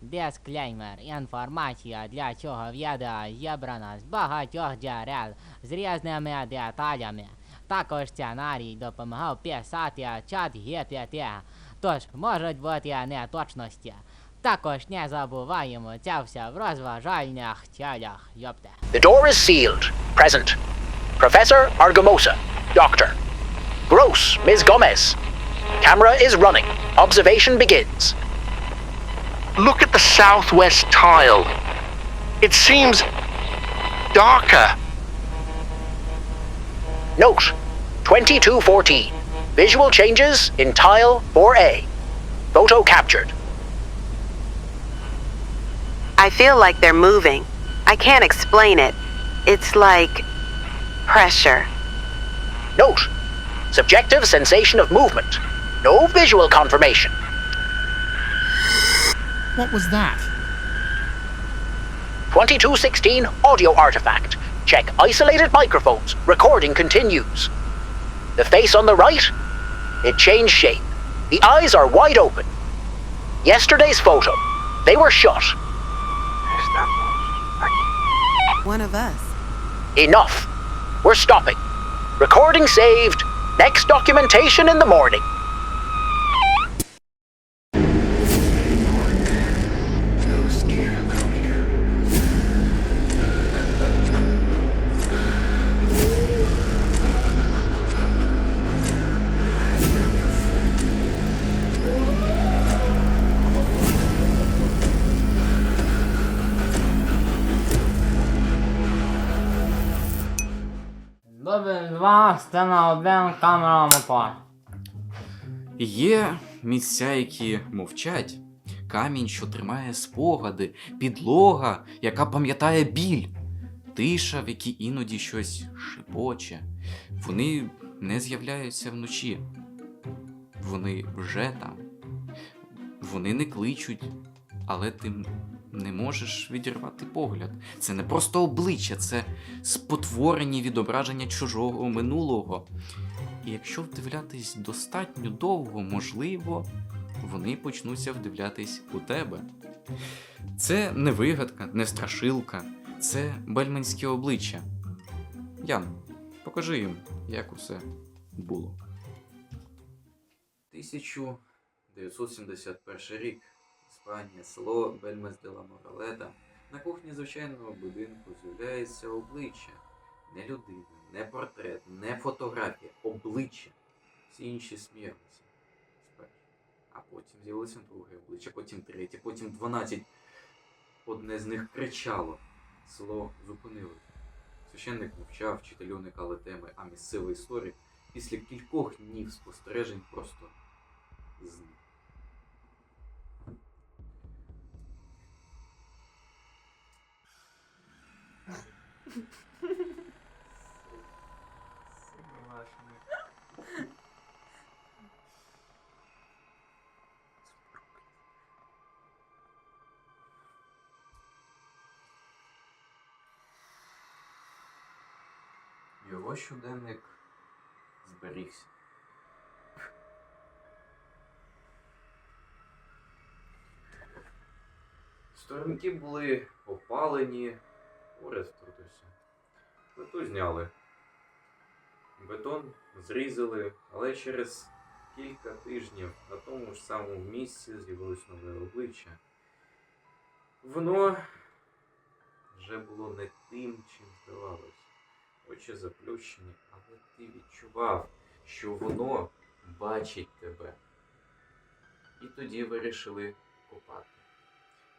Дисклеймер. Інформація для цього відео зібрана з багатьох джерел з різними деталями. Також сценарій допомагав писати чат GPT, тож можуть бути неточності. Також не забуваємо це все в розважальних цілях. Йопте. The door is sealed. Present. Professor Argamosa. Doctor. Gross, Ms. Gomez. Camera is running. Observation begins. Look at the southwest tile. It seems darker. Note 2214. Visual changes in tile 4A. Photo captured. I feel like they're moving. I can't explain it. It's like pressure. Note subjective sensation of movement. No visual confirmation. What was that? 2216 audio artifact. Check isolated microphones. Recording continues. The face on the right? It changed shape. The eyes are wide open. Yesterday's photo. They were shut. One of us. Enough. We're stopping. Recording saved. Next documentation in the morning. Два, один, камера мотор. Є місця, які мовчать, камінь, що тримає спогади, підлога, яка пам'ятає біль, тиша, в якій іноді щось шипоче. Вони не з'являються вночі. Вони вже там. Вони не кличуть, але ти м- не можеш відірвати погляд. Це не просто обличчя, це спотворені відображення чужого минулого. І якщо вдивлятись достатньо довго, можливо, вони почнуться вдивлятись у тебе. Це не вигадка, не страшилка, це бельманське обличчя. Ян, покажи їм, як усе було. 1971 рік. Іспанія, село Бельмес де Моралета. На кухні звичайного будинку з'являється обличчя. Не людина, не портрет, не фотографія, обличчя. Всі інші сміялися. А потім з'явилося друге обличчя, потім третє, потім 12. Одне з них кричало. Село зупинилось. Священник мовчав, вчителі уникали теми, а місцева історія після кількох днів спостережень просто зник. Його щоденник зберігся. Сторінки були опалені, уряд втрутився. Плиту зняли. Бетон зрізали, але через кілька тижнів на тому ж самому місці з'явилось нове обличчя. Воно вже було не тим, чим здавалось. Очі заплющені, але ти відчував, що воно бачить тебе. І тоді вирішили копати.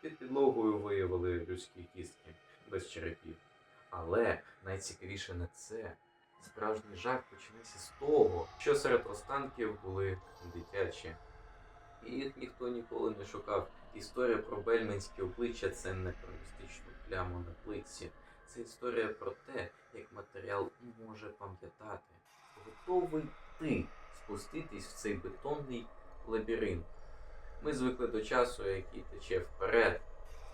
Під підлогою виявили людські кістки без черепів. Але найцікавіше не це. Справжній жах починався з того, що серед останків були дитячі. І їх ніхто ніколи не шукав. Історія про бельменське обличчя це не про містичну пляму на плитці. Це історія про те, як матеріал може пам'ятати. Готовий ти спуститись в цей бетонний лабіринт. Ми звикли до часу, який тече вперед,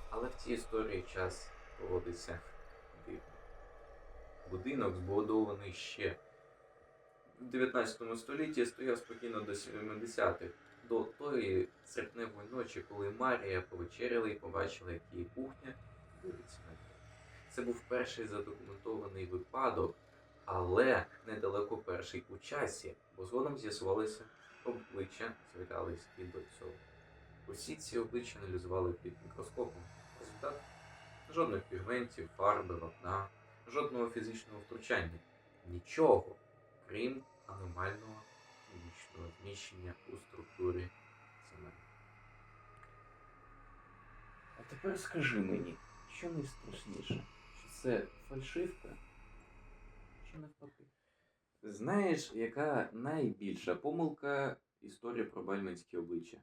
але в цій історії час поводиться дивно. Будинок збудований ще в 19 столітті стояв спокійно до 70-х. до тої серпневої ночі, коли Марія повечеряла і побачила, як її кухня дивиться на неї. Це був перший задокументований випадок, але недалеко перший у часі, бо згодом з'ясувалося, обличчя звітались і до цього. Усі ці обличчя аналізували під мікроскопом. Результат жодних пігментів, фарби, вапна, жодного фізичного втручання. Нічого, крім аномального хімічного зміщення у структурі цементу. А тепер скажи мені, що найстрашніше? Чи це фальшивка? Чи навпаки? Знаєш, яка найбільша помилка історії про бальманські обличчя?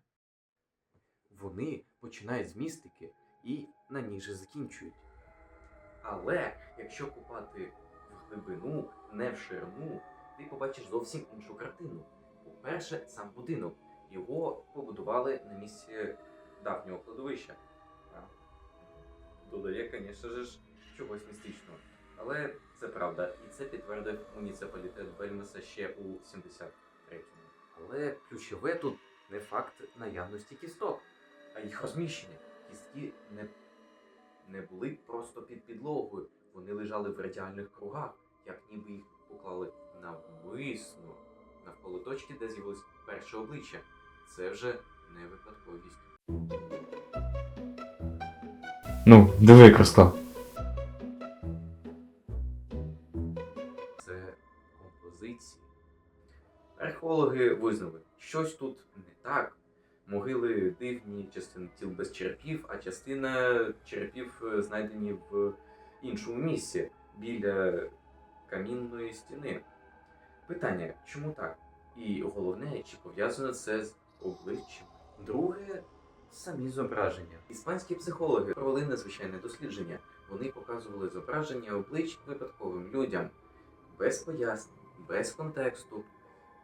Вони починають з містики і на ній же закінчують. Але якщо купати в глибину, не в ширину, ти побачиш зовсім іншу картину. По-перше, сам будинок. Його побудували на місці давнього кладовища. Додає, звісно ж, чогось містичного. Але це правда, і це підтвердив муніципалітет Бельмеса ще у 73-му. Але ключове тут не факт наявності кісток, а їх розміщення. Кістки не, не були просто під підлогою, вони лежали в радіальних кругах, як ніби їх поклали навмисно навколо точки, де з'явилось перше обличчя. Це вже не випадковість. Ну, диви, як це композиції. Археологи визнали, щось тут. Могили дивні, частина тіл без черепів, а частина черепів е, знайдені в іншому місці біля камінної стіни. Питання, чому так? І головне, чи пов'язано це з обличчям? Друге, самі зображення. Іспанські психологи провели незвичайне дослідження. Вони показували зображення облич випадковим людям без пояснень, без контексту.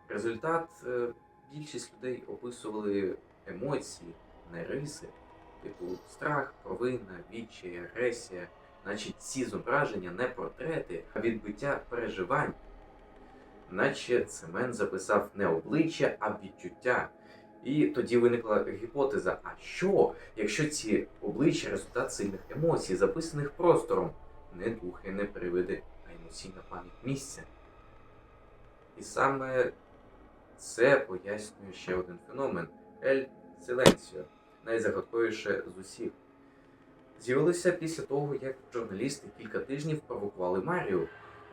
Результат е, більшість людей описували емоції, не риси, типу страх, провина, відчай, агресія. Значить, ці зображення не портрети, а відбиття переживань. Наче цемент записав не обличчя, а відчуття. І тоді виникла гіпотеза: а що, якщо ці обличчя результат сильних емоцій, записаних простором? Не духи, не привиди, а емоційна пам'ять місця. І саме це пояснює ще один феномен Ель Силенсіо, найзагадковіше з усіх. З'явилося після того, як журналісти кілька тижнів провокували Марію.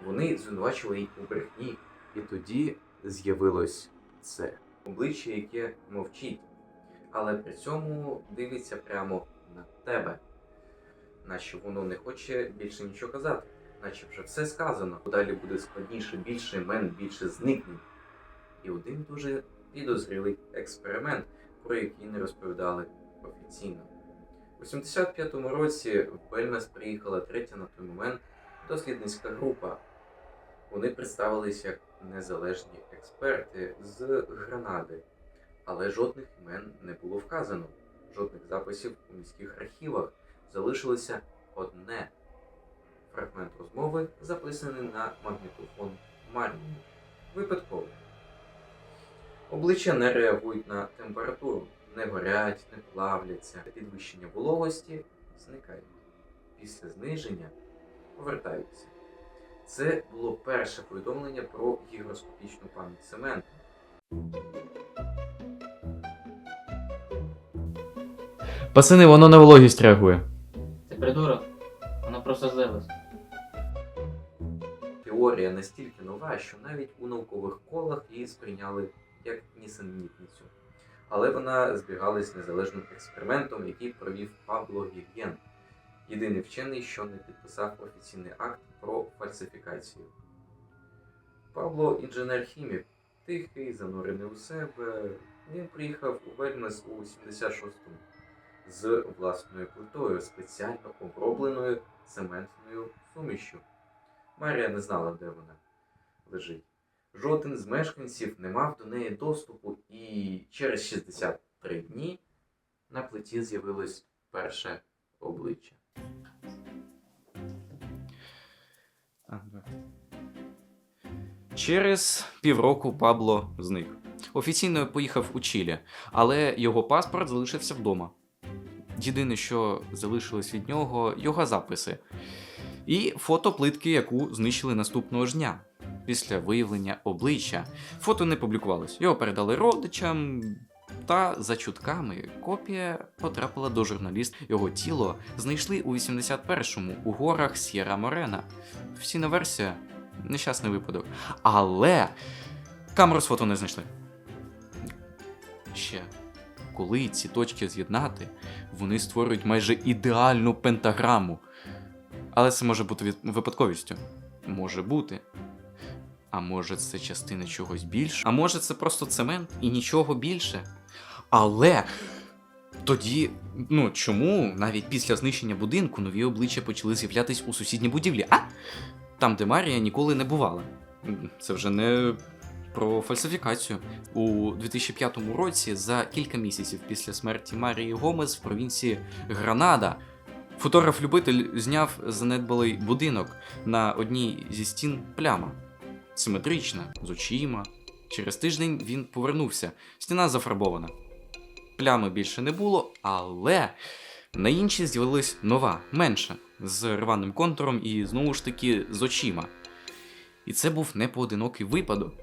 Вони звинувачували її у брехні, і тоді з'явилось це обличчя, яке мовчить, але при цьому дивиться прямо на тебе, наче воно не хоче більше нічого казати, наче вже все сказано. Далі буде складніше, більше імен, більше зникнень. І один дуже підозрілий експеримент, про який не розповідали офіційно. У 75-му році в Бельмес приїхала третя на той момент дослідницька група. Вони представилися як незалежні експерти з Гранади, але жодних імен не було вказано, жодних записів у міських архівах. Залишилося одне фрагмент розмови, записаний на магнітофон Марії. Випадково. Обличчя не реагують на температуру, не горять, не плавляться. Підвищення вологості зникають. Після зниження повертаються. Це було перше повідомлення про гігроскопічну пам'ять цементу. Пацани, воно на вологість реагує. Ти придурок? Воно просто злилось. Теорія настільки нова, що навіть у наукових колах її сприйняли як нісенітницю. Але вона збігалась незалежним експериментом, який провів Пабло Гір'єн, єдиний вчений, що не підписав офіційний акт про фальсифікацію. Пабло інженер-хімік, тихий, занурений у себе. Він приїхав у Вельмес у 76-му з власною плитою, спеціально обробленою цементною сумішю. Марія не знала, де вона лежить. Жоден з мешканців не мав до неї доступу, і через 63 дні на плиті з'явилось перше обличчя. Через півроку Пабло зник. Офіційно поїхав у Чилі, але його паспорт залишився вдома. Єдине, що залишилось від нього, його записи. І фото плитки, яку знищили наступного ж дня. Після виявлення обличчя фото не публікувалось. Його передали родичам. Та за чутками копія потрапила до журналіст. Його тіло знайшли у 81-му у горах С'єра Морена. Офіційна версія нещасний випадок. Але камеру з фото не знайшли. Ще коли ці точки з'єднати, вони створюють майже ідеальну пентаграму. Але це може бути випадковістю. Може бути. А може це частина чогось більше? А може це просто цемент і нічого більше? Але тоді, ну чому навіть після знищення будинку нові обличчя почали з'являтись у сусідній будівлі? А? Там, де Марія ніколи не бувала. Це вже не про фальсифікацію. У 2005 році, за кілька місяців після смерті Марії Гомес в провінції Гранада, фотограф-любитель зняв занедбалий будинок на одній зі стін пляма. Симетрична, з очима. Через тиждень він повернувся. Стіна зафарбована. Плями більше не було, але на іншій з'явилась нова, менша, з рваним контуром і знову ж таки з очима. І це був не поодинокий випадок.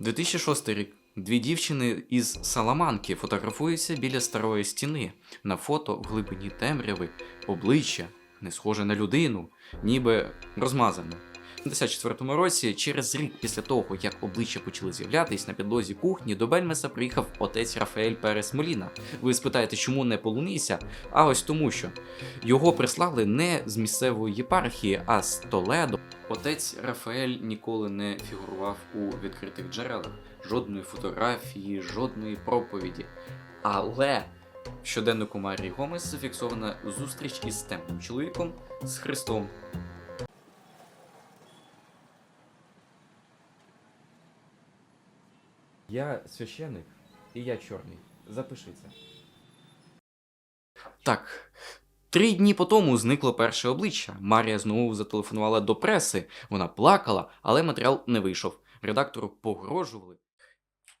2006 рік. Дві дівчини із Саламанки фотографуються біля старої стіни. На фото в глибині темряви обличчя не схоже на людину, ніби розмазане. У 54 році, через рік після того, як обличчя почали з'являтись на підлозі кухні, до Бельмеса приїхав отець Рафаель Перес Моліна. Ви спитаєте, чому не полуниця? А ось тому, що його прислали не з місцевої єпархії, а з Толедо. Отець Рафаель ніколи не фігурував у відкритих джерелах, жодної фотографії, жодної проповіді. Але в щоденнику Марії Гомес зафіксована зустріч із темним чоловіком з Христом. Я священик, і я чорний. Запиши це. Так. Три дні по тому зникло перше обличчя. Марія знову зателефонувала до преси. Вона плакала, але матеріал не вийшов. Редактору погрожували.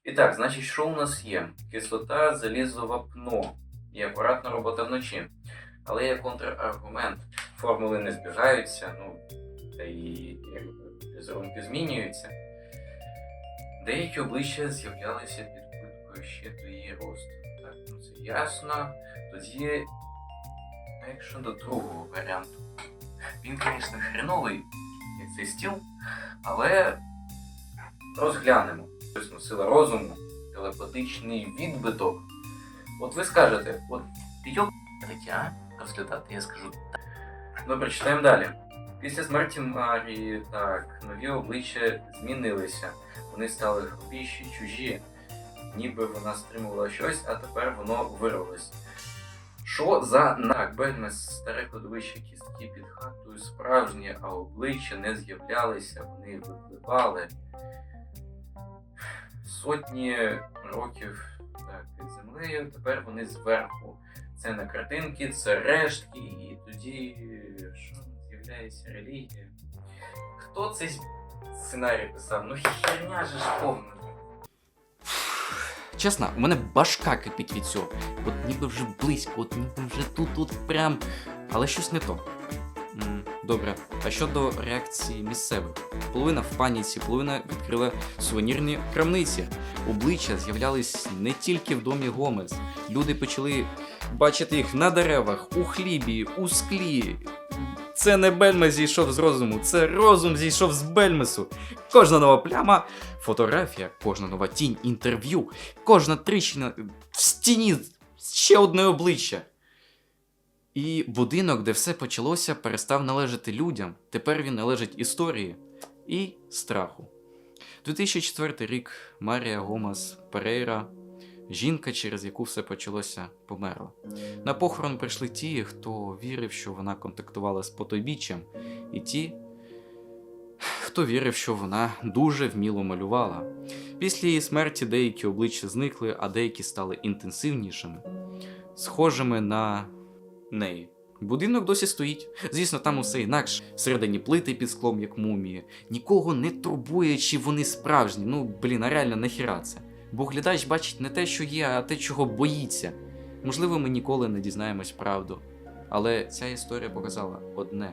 І так, значить, що у нас є? Кислота, залізо, вапно і акуратна робота вночі. Але є контраргумент. Формули не збігаються, ну, та і якби, візерунки змінюються. Деякі обличчя з'являлися під плиткою ще до її росту. Так, ну це ясно. Тоді, а якщо до другого варіанту. Він, звісно, хреновий, як цей стіл, але розглянемо. Тобто сила розуму, телепатичний відбиток. От ви скажете, от йоб а? Розглядати, я скажу так. Добре, читаємо далі. Після смерті Марії, так, нові обличчя змінилися. Вони стали грубіші, чужі, ніби вона стримувала щось, а тепер воно вирвалось. Що за нак? Бельмес старе кладовище кістки під хатою справжні, а обличчя не з'являлися, вони випливали. Сотні років так, під землею, тепер вони зверху. Це не картинки, це рештки, і тоді що з'являється релігія. Хто цей сценарій писав? Ну херня же ж повна. Чесно, у мене башка кипить від цього. От ніби вже близько, от ніби вже тут, тут прям. Але щось не то. Добре, а щодо реакції місцевих? Половина в паніці, половина відкрила сувенірні крамниці. Обличчя з'являлись не тільки в домі Гомес. Люди почали бачити їх на деревах, у хлібі, у склі. Це не Бельмес зійшов з розуму, це розум зійшов з Бельмесу. Кожна нова пляма, фотографія, кожна нова тінь, інтерв'ю, кожна тріщина в стіні ще одне обличчя. І будинок, де все почалося, перестав належати людям. Тепер він належить історії і страху. 2004 рік Марія Гомас Перейра, жінка, через яку все почалося, померла. На похорон прийшли ті, хто вірив, що вона контактувала з потойбіччям, і ті, хто вірив, що вона дуже вміло малювала. Після її смерті деякі обличчя зникли, а деякі стали інтенсивнішими, схожими на неї. Будинок досі стоїть. Звісно, там усе інакше. Всередині плити під склом, як мумії. Нікого не турбує, чи вони справжні. Ну, блін, а реально нахіра це. Бо глядач бачить не те, що є, а те, чого боїться. Можливо, ми ніколи не дізнаємось правду. Але ця історія показала одне: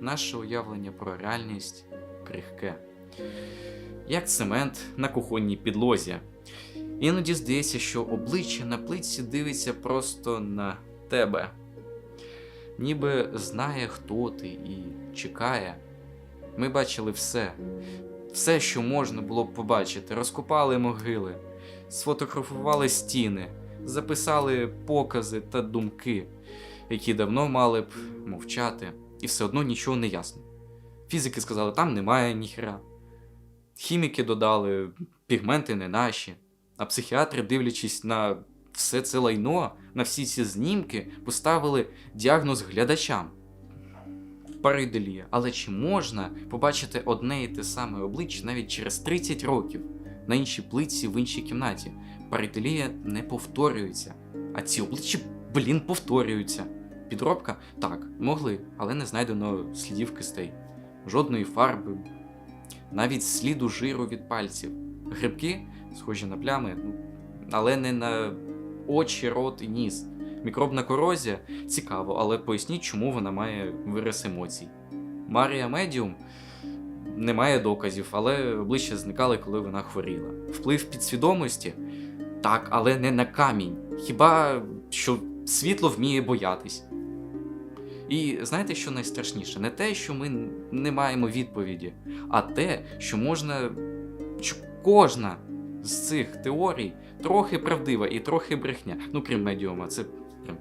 наше уявлення про реальність крихке. Як цемент на кухонній підлозі. Іноді здається, що обличчя на плитці дивиться просто на тебе. Ніби знає, хто ти і чекає. Ми бачили все, все, що можна було б побачити, розкопали могили, сфотографували стіни, записали покази та думки, які давно мали б мовчати, і все одно нічого не ясно. Фізики сказали, там немає ніхера. Хіміки додали, пігменти не наші. А психіатри, дивлячись на все це лайно, на всі ці знімки, поставили діагноз глядачам. Париделія. Але чи можна побачити одне і те саме обличчя навіть через 30 років на іншій плитці в іншій кімнаті? Париделія не повторюється. А ці обличчя, блін, повторюються. Підробка? Так, могли, але не знайдено слідів кистей. Жодної фарби, навіть сліду жиру від пальців. Грибки, схожі на плями, ну, але не на очі, рот і ніс. Мікробна корозія цікаво, але поясніть, чому вона має вираз емоцій. Марія Медіум немає доказів, але обличчя зникали, коли вона хворіла. Вплив підсвідомості так, але не на камінь. Хіба що світло вміє боятись. І знаєте, що найстрашніше? Не те, що ми не маємо відповіді, а те, що можна. кожна з цих теорій трохи правдива і трохи брехня. Ну, крім медіума, це прям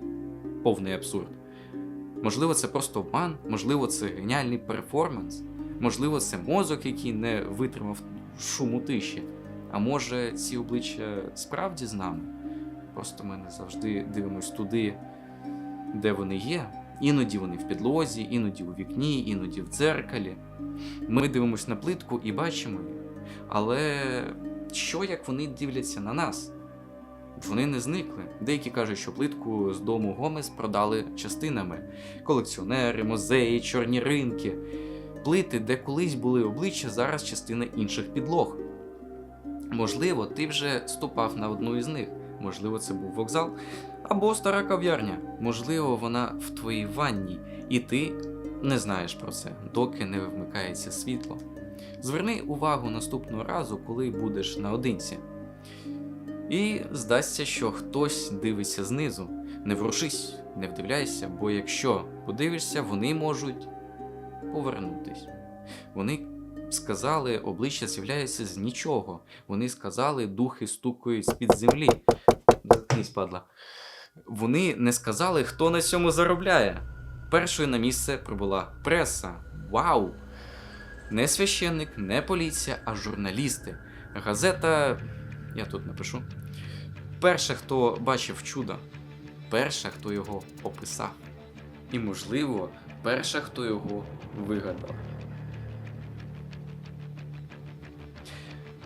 повний абсурд. Можливо, це просто обман, можливо, це геніальний перформанс, можливо, це мозок, який не витримав шуму тиші. А може, ці обличчя справді з нами? Просто ми не завжди дивимось туди, де вони є. Іноді вони в підлозі, іноді у вікні, іноді в дзеркалі. Ми дивимось на плитку і бачимо їх. Але що як вони дивляться на нас? Вони не зникли. Деякі кажуть, що плитку з дому Гомес продали частинами: колекціонери, музеї, чорні ринки. Плити, де колись були обличчя, зараз частина інших підлог. Можливо, ти вже ступав на одну із них. Можливо, це був вокзал або стара кав'ярня. Можливо, вона в твоїй ванні, і ти не знаєш про це, доки не вмикається світло. Зверни увагу наступного разу, коли будеш наодинці. І здасться, що хтось дивиться знизу. Не ворушись, не вдивляйся, бо якщо подивишся, вони можуть повернутись. Вони сказали, обличчя з'являється з нічого. Вони сказали, духи стукають з-під землі. Заткнись, падла. Вони не сказали, хто на цьому заробляє. Першою на місце прибула преса. Вау! Не священник, не поліція, а журналісти. Газета. Я тут напишу. Перша, хто бачив чудо. Перша, хто його описав. І, можливо, перша, хто його вигадав.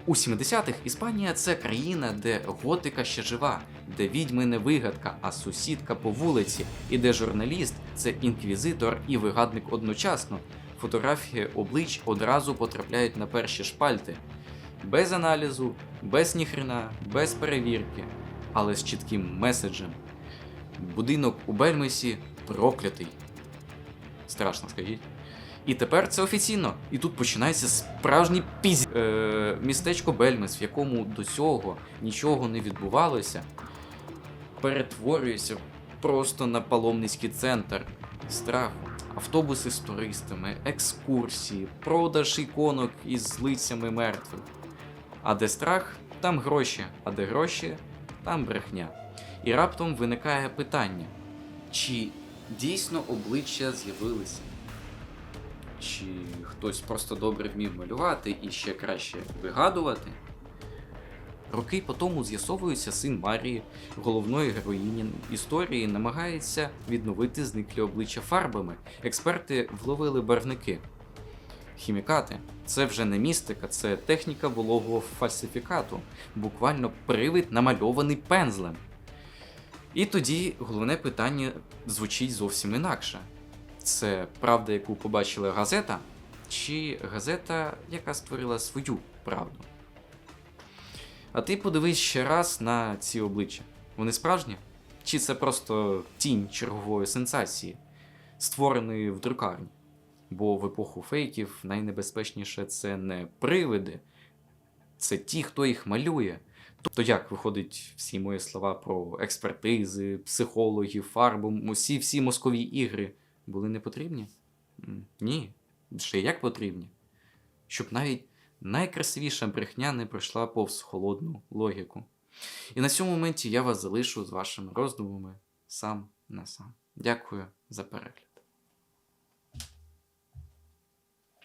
У 70-х Іспанія це країна, де готика ще жива, де відьми не вигадка, а сусідка по вулиці, і де журналіст це інквізитор і вигадник одночасно. Фотографії облич одразу потрапляють на перші шпальти. Без аналізу, без ніхрена, без перевірки, але з чітким меседжем. Будинок у Бельмесі проклятий. Страшно, скажіть. І тепер це офіційно. І тут починається справжній пізь. Е, містечко Бельмес, в якому до цього нічого не відбувалося, перетворюється просто на паломницький центр страху. Автобуси з туристами, екскурсії, продаж іконок із лицями мертвих. А де страх, там гроші, а де гроші, там брехня. І раптом виникає питання: чи дійсно обличчя з'явилися? Чи хтось просто добре вмів малювати і ще краще вигадувати? Роки по тому з'ясовується син Марії, головної героїні історії, намагається відновити зниклі обличчя фарбами. Експерти вловили барвники. Хімікати це вже не містика, це техніка вологого фальсифікату, буквально привид намальований пензлем. І тоді головне питання звучить зовсім інакше. Це правда, яку побачила газета, чи газета, яка створила свою правду? А ти подивись ще раз на ці обличчя. Вони справжні? Чи це просто тінь чергової сенсації, створеної в друкарні? Бо в епоху фейків найнебезпечніше це не привиди, це ті, хто їх малює. Тобто, як виходить всі мої слова про експертизи, психологів, фарбу, усі всі мозкові ігри були не потрібні? Ні, ще як потрібні. Щоб навіть найкрасивіша брехня не пройшла повз холодну логіку. І на цьому моменті я вас залишу з вашими роздумами сам на сам. Дякую за перегляд.